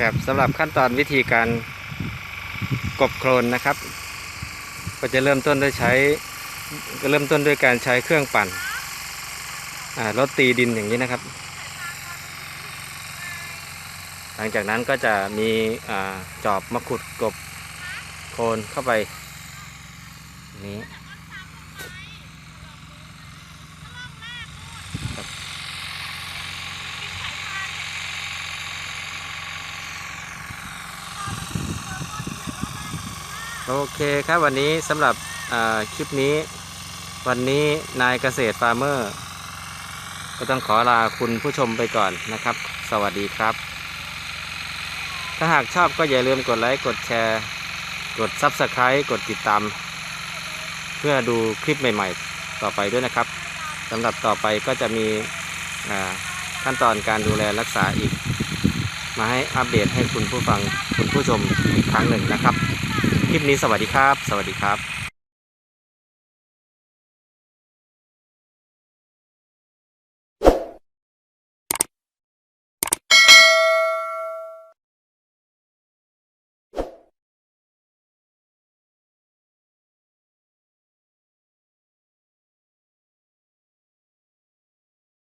ครับสำหรับขั้นตอนวิธีการกบโคลนนะครับ ก็จะเริ่มต้นด้วยใช้ก็เริ่มต้นด้วยการใช้เครื่องปั่นรถตีดินอย่างนี้นะครับ หลังจากนั้นก็จะมีอาจอบมาขุดกบโคลนเข้าไปนี้ โอเคครับวันนี้สำหรับคลิปนี้ วันนี้นายเกษตรฟาร์มเมอร์ ก็ต้องขอลาคุณผู้ชมไปก่อนนะครับ สวัสดีครับ ถ้าหากชอบก็อย่าลืมกดไลค์ กดแชร์ กด Subscribe กดติดตาม เพื่อดูคลิปใหม่ ๆ ต่อไปด้วยนะครับสำหรับต่อไปก็จะมีขั้นตอนการดูแลรักษาอีก มาให้อัปเดตให้คุณผู้ฟังคุณผู้ชมอีกครั้งหนึ่งนะครับ คลิปนี้สวัสดีครับ สวัสดีครับ